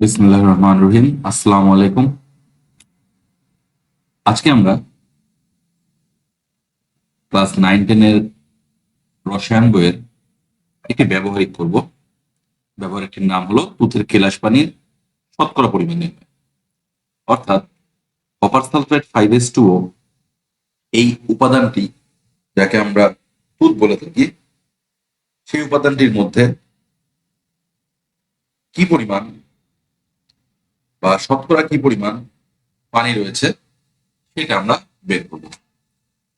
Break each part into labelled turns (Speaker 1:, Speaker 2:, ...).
Speaker 1: বিসমুল্লাহ রহমান রহিম। আসসালামু আলাইকুম আজকে আমরা ক্লাস নাইন টেনের রসায়ন বইয়ের একটি ব্যবহারিক করব ব্যবহারিকটির নাম হলো তুতের কেলাস পানির শতকরা পরিমাণ নির্ণয়। অর্থাৎ copper sulphate five S two এই উপাদানটি যাকে আমরা তুত বলে থাকি, সেই উপাদানটির মধ্যে কি পরিমাণ বা শতকরা কি পরিমাণ পানি রয়েছে, সেটা আমরা বের করব।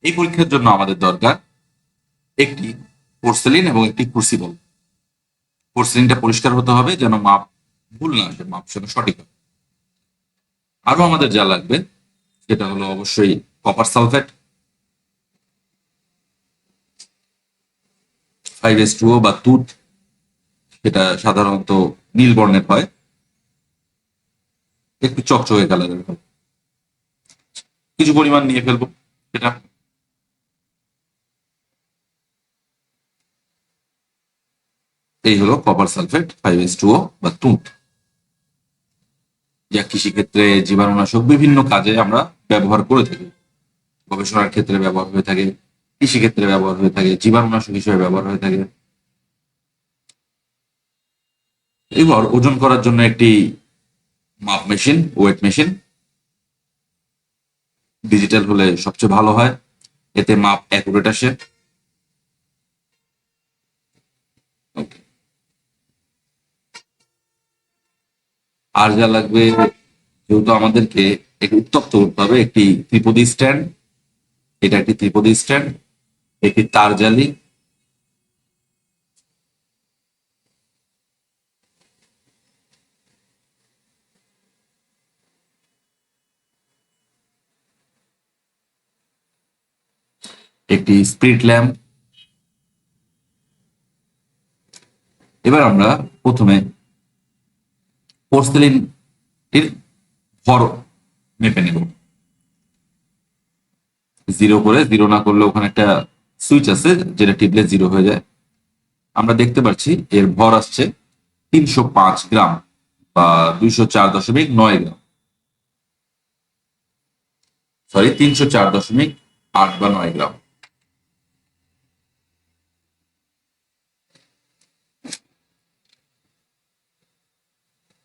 Speaker 1: এই পরীক্ষার জন্য আমাদের দরকার একটি পোর্সেলিন এবং একটি ক্রুসিবল পোর্সেলিনটা পরিষ্কার হতে হবে যেন মাপ ভুল না আসে, মাপ যেন সঠিক হয়। আরও আমাদের যা লাগবে, সেটা হলো অবশ্যই copper sulphate five S two বা তুত সেটা সাধারণত নীল বর্ণের হয়। একটু চকচকে কালারের হবে কিছু পরিমাণ নিয়ে ফেলব এটা এই হলো copper sulphate five S two বা তুঁত। যা কৃষিক্ষেত্রে জীবাণুনাশক বিভিন্ন কাজে আমরা ব্যবহার করে থাকি। গবেষণার ক্ষেত্রে ব্যবহার হয়ে থাকে, কৃষিক্ষেত্রে ব্যবহার হয়ে থাকে, জীবাণুনাশক হিসেবে ব্যবহার হয়ে থাকে। এবার ওজন করার জন্য একটি মাপ মেশিন, ওয়েট মেশিন। ডিজিটাল হলে সবচেয়ে ভালো হয়। এতে মাপ অ্যাকুরেট আসে. আর যা লাগবে, যেহেতু আমাদেরকে একটি উত্তপ্ত করতে হবে, একটি ত্রিপদী স্ট্যান্ড। এটা একটি ত্রিপদী স্ট্যান্ড, একটি তার জালি। একটি স্পিরিট ল্যাম্প এবার আমরা প্রথমে পোর্সেলিন এর ভর মেপে নেব। জিরো করে জিরো না করলে ওখানে একটা সুইচ আছে, যেটা টিপলে জিরো হয়ে যায়। আমরা দেখতে পাচ্ছি এর ভর আসছে তিনশো পাঁচ গ্রাম বা দুইশো চার দশমিক নয় গ্রাম। সরি তিনশো চার দশমিক আট বা নয় গ্রাম।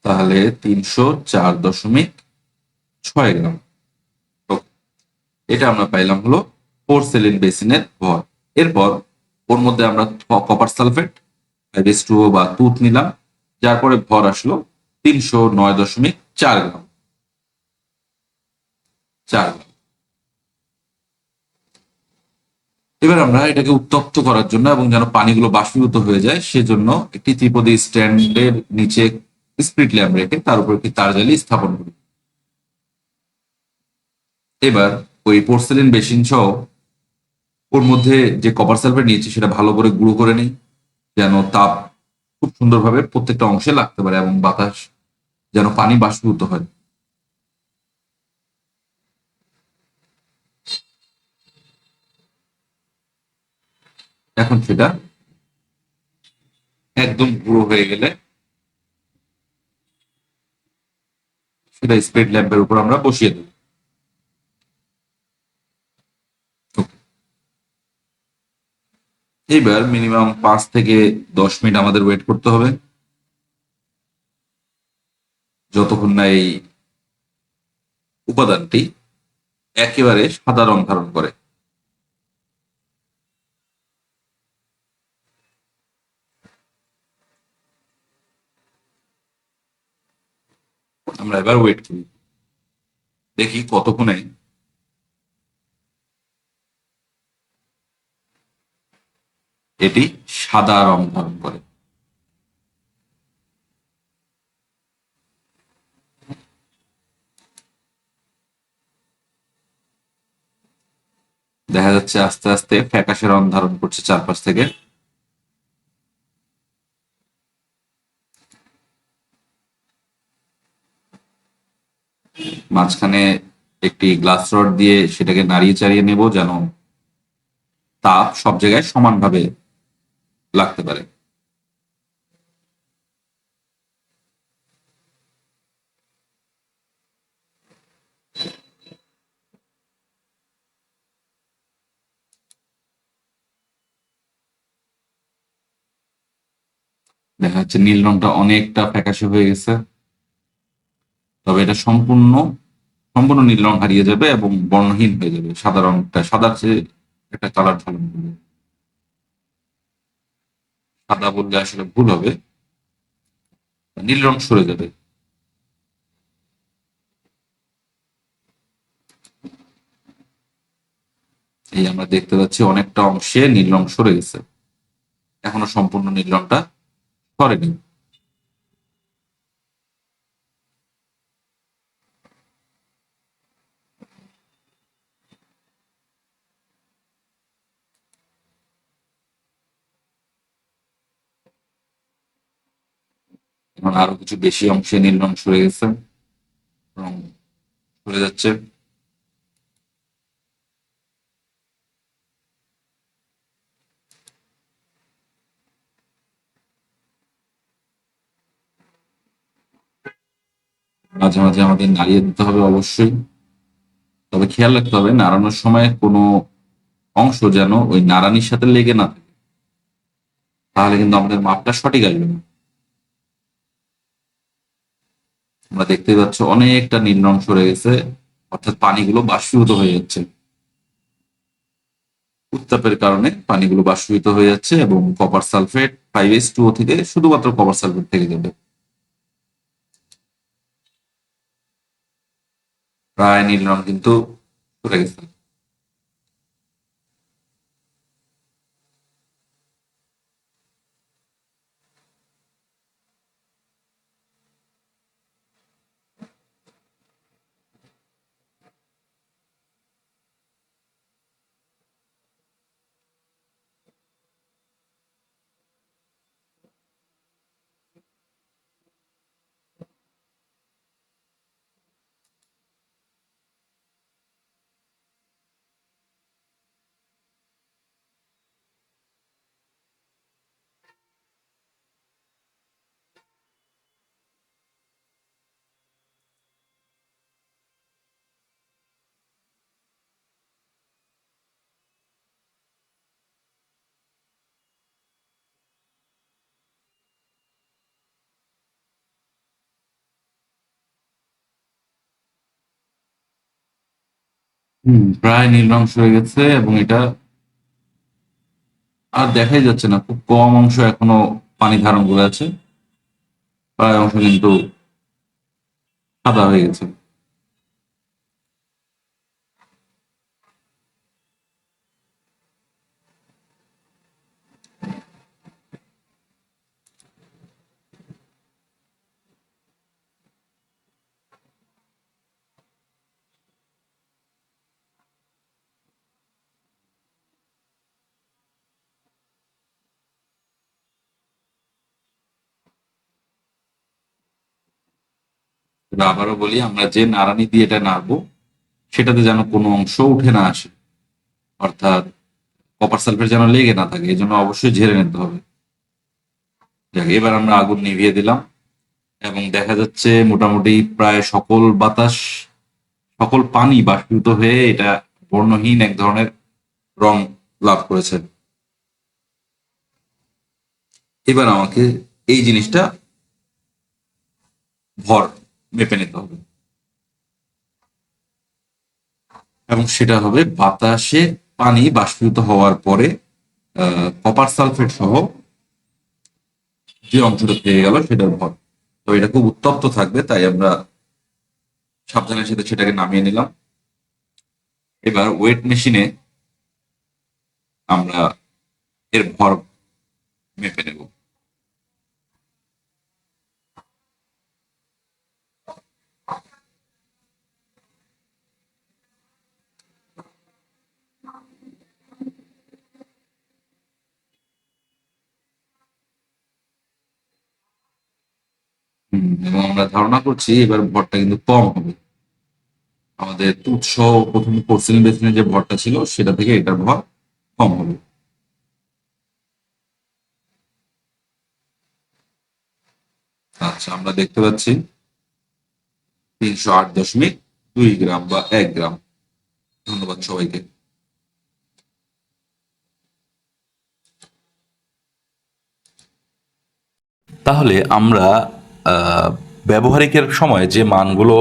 Speaker 1: তাহলে তিনশো চার দশমিক ছয় গ্রাম। এটা আমরা পাইলাম হলো পোর্সেলিন বেসিনের ভর এরপর ওর মধ্যে আমরা কপার সালফেট ফাইভ টু বা তুত নিলাম। যার পরে ভর আসলো তিনশো নয় দশমিক চার গ্রাম। চার গ্রাম। এবার আমরা এটাকে উত্তপ্ত করার জন্য এবং যেন পানিগুলো বাষ্পীভূত হয়ে যায়, সেজন্য একটি ত্রিপদী স্ট্যান্ডের নিচে স্পিরিট ল্যাম্প রেখে তার উপর একটি তার জালি স্থাপন করি এবার ওই পোর্সেলিন বেসিন সহ ওর মধ্যে যে কপার সালফেট নিয়েছি সেটা ভালো করে গুঁড়ো করে নিই, যেন তাপ খুব সুন্দরভাবে প্রত্যেকটা অংশে লাগতে পারে এবং বাতাস যেন পানি বাষ্পীভূত হয়। এখন সেটা একদম গুঁড়ো হয়ে গেলে সেটা স্পিড ল্যাম্পের উপর আমরা বসিয়ে দেব। এইবার মিনিমাম পাঁচ থেকে দশ মিনিট আমাদের ওয়েট করতে হবে। যতক্ষণ না এই উপাদানটি একেবারে সাদা রং ধারণ করে। আমরা এবার ওয়েট করি। দেখি কতক্ষণে এটি সাদা রং ধারণ করে। দেখা যাচ্ছে আস্তে আস্তে ফ্যাকাশে রং ধারণ করছে চারপাশ থেকে। মাঝখানে একটি গ্লাস রড দিয়ে সেটাকে নাড়িয়ে চাড়িয়ে নেব যেন তাপ সব জায়গায় সমানভাবে লাগতে পারে। দেখা যাচ্ছে নীল রংটা অনেকটা ফ্যাকাশে হয়ে গেছে। তবে এটা সম্পূর্ণ সম্পূর্ণ নীল রং হারিয়ে যাবে এবং বর্ণহীন হয়ে যাবে। সাদা রংটা সাদার চেয়ে একটা কালার ধারণ করবে। সাদা বললে আসলে ভুল হবে। নীল রং সরে যাবে। এই আমরা দেখতে পাচ্ছি অনেকটা অংশে নীল রং সরে গেছে। এখনও সম্পূর্ণ নীল রংটা সরেনি। এখন আরও কিছু বেশি অংশে নীল রং সরে গেছে রং সরে যাচ্ছে। মাঝে মাঝে আমাদের নাড়িয়ে দিতে হবে অবশ্যই। তবে খেয়াল রাখতে হবে, নাড়ানোর সময় কোনো অংশ যেন ওই নাড়ানির সাথে লেগে না থাকে। তাহলে কিন্তু আমাদের মাপটা সঠিক আসবে না। আমরা দেখতে পাচ্ছ অনেকটা নীল সরে গেছে, অর্থাৎ পানিগুলো বাষ্পীভূত হয়ে যাচ্ছে। উত্তাপের কারণে পানিগুলো বাষ্পীভূত হয়ে যাচ্ছে এবং copper sulphate five S two থেকে শুধুমাত্র কপার সালফেট থেকে যাবে। প্রায় নীল রং কিন্তু সরে গেছে। প্রায় নীল অংশ হয়ে গেছে এবং এটা আর দেখাই যাচ্ছে না। খুব কম অংশ এখনও পানি ধারণ করে আছে। প্রায় অংশ কিন্তু সাদা হয়ে গেছে। তবে আবারও বলি, আমরা যে নাড়ানি দিয়ে এটা নাড়বো, সেটাতে যেন কোনো অংশ উঠে না আসে। অর্থাৎ কপার সালফেট যেন লেগে না থাকে এই জন্য অবশ্যই ঝেড়ে নিতে হবে। যাক, এবার আমরা আগুন নিভিয়ে দিলাম এবং দেখা যাচ্ছে মোটামুটি প্রায় সকল বাতাস, সকল পানি বাষ্পীভূত হয়ে এটা বর্ণহীন এক ধরনের রং লাভ করেছে। এবার আমাকে এই জিনিসটা ভর মেপে নিতে হবে। এবং সেটা হবে বাতাসে পানি বাষ্পীভূত হওয়ার পরে কপার সালফেট সহ যে অংশটা পেয়ে গেল সেটার ভর তো এটা খুব উত্তপ্ত থাকবে, তাই আমরা সাবধানের সাথে সেটাকে নামিয়ে নিলাম। এবার ওয়েট মেশিনে আমরা এর ভর মেপে নেব। এবং আমরা ধারণা করছি এবার ভরটা কিন্তু কম হবে। আমাদের উৎস প্রথমে পোর্সিলিন বেসিনের যে ভরটা ছিল, সেটা থেকে এটার ভর কম হবে। আচ্ছা আমরা দেখতে পাচ্ছি তিনশো আট দশমিক দুই গ্রাম বা এক গ্রাম। ধন্যবাদ সবাইকে। তাহলে আমরা ব্যবহারিকের সময় যে মানগুলো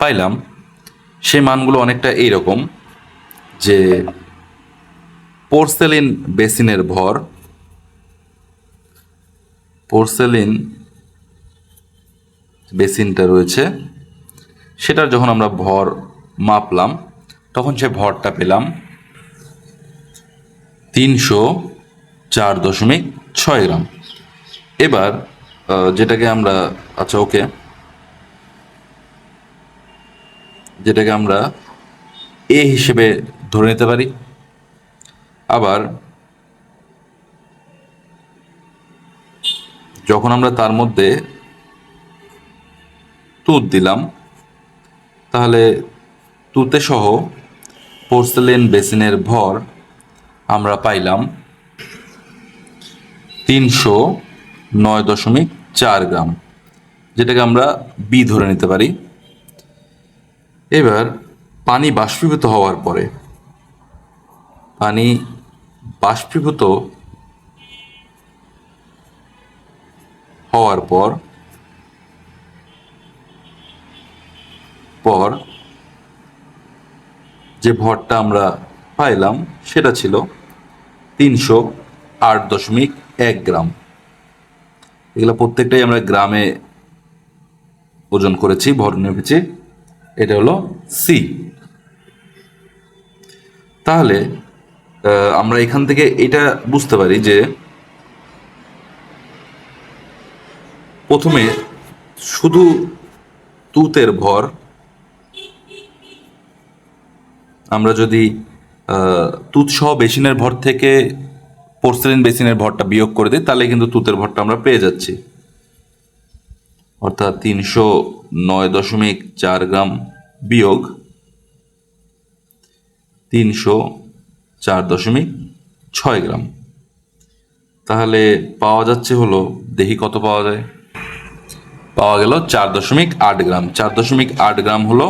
Speaker 1: পাইলাম, সেই মানগুলো অনেকটা এইরকম যে পোর্সেলিন বেসিনের ভর, পোর্সেলিন বেসিনটা রয়েছে, সেটার যখন আমরা ভর মাপলাম, তখন সে ভরটা পেলাম তিনশো চার দশমিক ছয় গ্রাম। এবার যেটাকে আমরা আচ্ছা ওকে। যেটাকে আমরা এ হিসেবে ধরে নিতে পারি। আবার যখন আমরা তার মধ্যে তুত দিলাম, তাহলে তুতে সহ পোর্সেলেন বেসিনের ভর আমরা পাইলাম তিনশো নয় দশমিক চার গ্রাম, যেটাকে আমরা বি ধরে নিতে পারি। এবার পানি বাষ্পীভূত হওয়ার পরে, পানি বাষ্পীভূত হওয়ার পর পর যে ভরটা আমরা পাইলাম, সেটা ছিল তিনশো আট দশমিক এক গ্রাম। এগুলো প্রত্যেকটাই আমরা গ্রামে ওজন করেছি ভর নেমেছি এটা হলো সি তাহলে আমরা এখান থেকে এটা বুঝতে পারি যে প্রথমে শুধু তুতের ভর আমরা যদি আহ, তুত সহ বেসিনের ভর থেকে পোর্সেলিন বেসিনের ভরটা বিয়োগ করে দিই, তাহলে কিন্তু তুতের ভরটা আমরা পেয়ে যাচ্ছি। অর্থাৎ তিনশো নয় দশমিক চার গ্রাম বিয়োগ তিনশো চার দশমিক ছয় গ্রাম। তাহলে পাওয়া যাচ্ছে হলো, দেহি কত পাওয়া যায়? পাওয়া গেল চার দশমিক আট গ্রাম। চার দশমিক আট গ্রাম হলো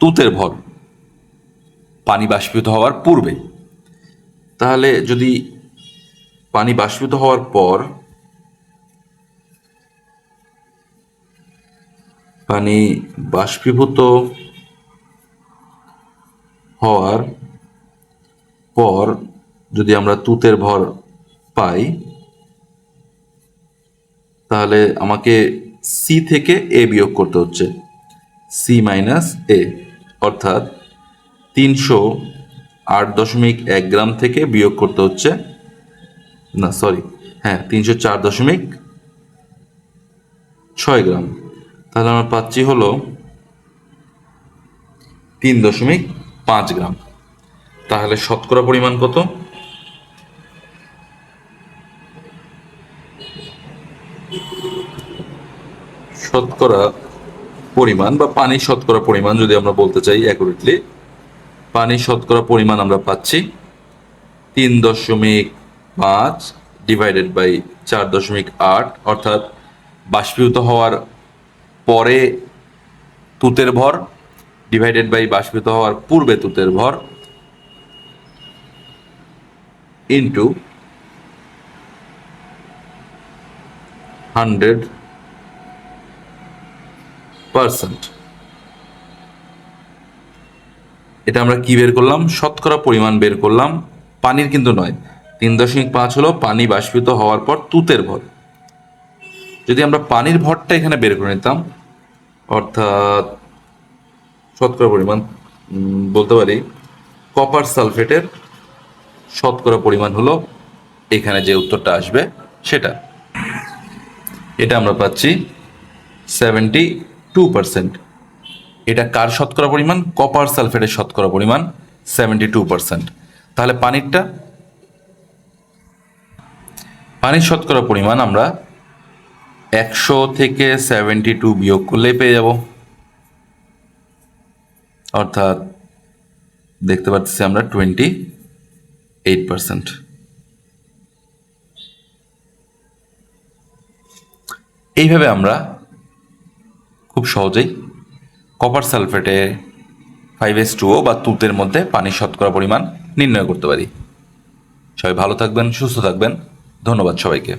Speaker 1: তুতের ভর, পানি বাষ্পীভূত হওয়ার পূর্বে। তাহলে যদি পানি বাষ্পীভূত হওয়ার পর পানি বাষ্পীভূত হওয়ার পর যদি আমরা তুতের ভর পাই, তাহলে আমাকে সি থেকে এ বিয়োগ করতে হচ্ছে। সি মাইনাস এ অর্থাৎ তিনশো আট দশমিক এক গ্রাম থেকে বিয়োগ করতে হচ্ছে। না সরি হ্যাঁ তিনশো চার দশমিক ছয় গ্রাম। তাহলে আমরা পাচ্ছি হলো তিন দশমিক পাঁচ গ্রাম। তাহলে শতকরা পরিমাণ কত? শতকরা পরিমাণ বা পানির শতকরা পরিমাণ যদি আমরা বলতে চাই অ্যাকুরেটলি পানির শতকরা পরিমাণ আমরা পাচ্ছি। তিন দশমিক পাঁচ ডিভাইডেড বাই চার দশমিক আট, অর্থাৎ বাষ্পীভূত হওয়ার পরে তুতের ভর ডিভাইডেড বাই বাষ্পীভূত হওয়ার পূর্বে তুতের ভর ইন্টু হান্ড্রেড পার্সেন্ট এটা আমরা কি বের করলাম? শতকরা পরিমাণ বের করলাম। পানির কিন্তু নয়। তিন দশমিক পাঁচ হলো পানি বাষ্পীত হওয়ার পর তুতের ভর। যদি আমরা পানির ভরটা এখানে বের করে নিতাম, অর্থাৎ শতকরা পরিমাণ বলতে পারি কপার সালফেটের শতকরা পরিমাণ হলো এখানে যে উত্তরটা আসবে সেটা। এটা আমরা পাচ্ছি সেভেন্টি টু পার্সেন্ট এটা কার শতকরা পরিমাণ? কপার সালফেটের শতকরা পরিমাণ সেভেন্টি টু পার্সেন্ট তাহলে পানিরটা, পানির শতকরা পরিমাণ আমরা একশো থেকে সেভেন্টি টু বিয়োগ করলেই পেয়ে যাব। অর্থাৎ দেখতে পাচ্ছি আমরা টোয়েন্টি এইট পার্সেন্ট এইভাবে আমরা খুব সহজেই কপার সালফেটে ফাইভ এস টুও বা তুতের মধ্যে পানির শতকরা পরিমাণ নির্ণয় করতে পারি। সবাই ভালো থাকবেন, সুস্থ থাকবেন। ধন্যবাদ সবাইকে।